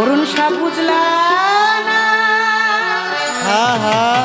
অরুণ শাহ বুঝলা না। হ্যাঁ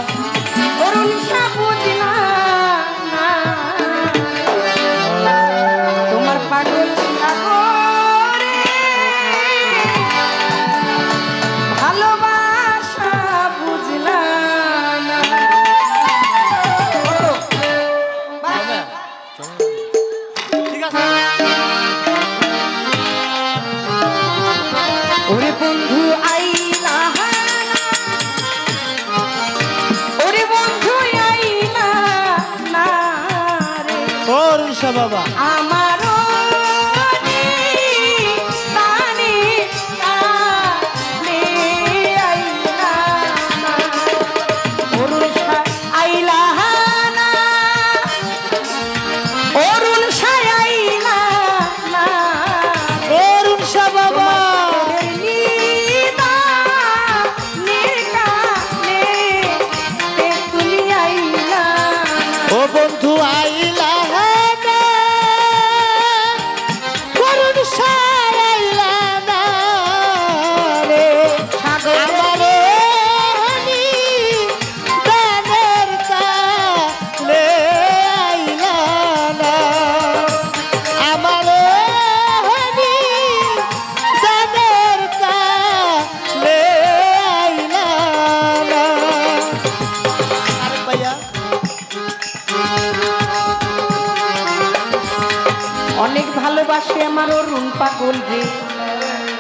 ভালোবাসে আমার অরুণ পাগল রে।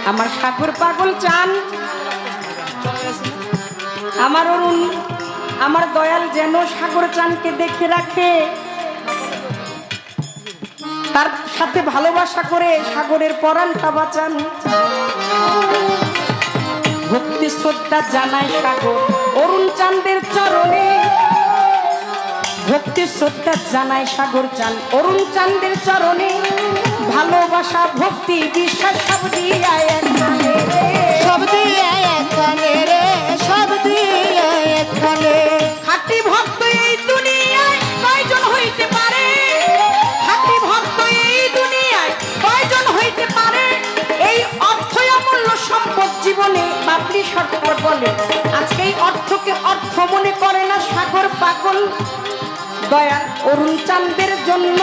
আমার সাগর পাগল চান। আমার অরুণ, আমার দয়াল যেন সাগর চানকে দেখে রাখে। তার সাথে ভালোবাসা করে সাগরের পরাণটা বাঁচান। ভক্তি শ্রদ্ধা জানায় সাগর। অরুণ চাঁদের চরণে। ভক্তি শ্রদ্ধা জানায় সাগর চান অরুণ চাঁদের চরণে। ভালোবাসা ভক্তি বিশ্বাস সব দিয়া একখানে। সব দিয়ে রে সব দিয়ে খাঁটি ভক্ত এই দুনিয়ায় কয়জন হইতে পারে? খাঁটি ভক্ত এই দুনিয়ায় কয়জন হইতে পারে? এই অর্থই অমূল্য সম্পদ জীবনে বাবলি সরকার বলে। আজকে এই অর্থকে অর্থ মনে করে না সাগর পাগল। দয়া অরুণ চাঁদের জন্য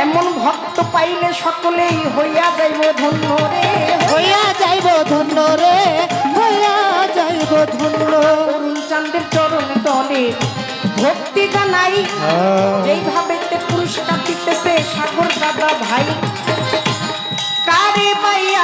এমন ভক্ত পাইলে সকলেই হইয়া যাইব ধন্য রে। হইয়া যাইব ধন্য রে হইয়া যাইব ধন্য। অরুণ চাঁদের চরণ তলে ভক্তি জানাই। যেইভাবে তে পুরস্কার দিতেছে সাগর দাদা ভাই। কারে পাইয়া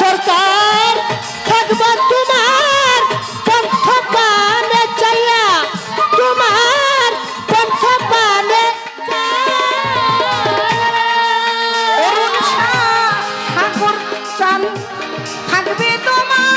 সরকার থাকবা তোমার পন্থ পানে চাইয়া তোমার পন্থ পানে ঠাকুর চান থাকবে তোমার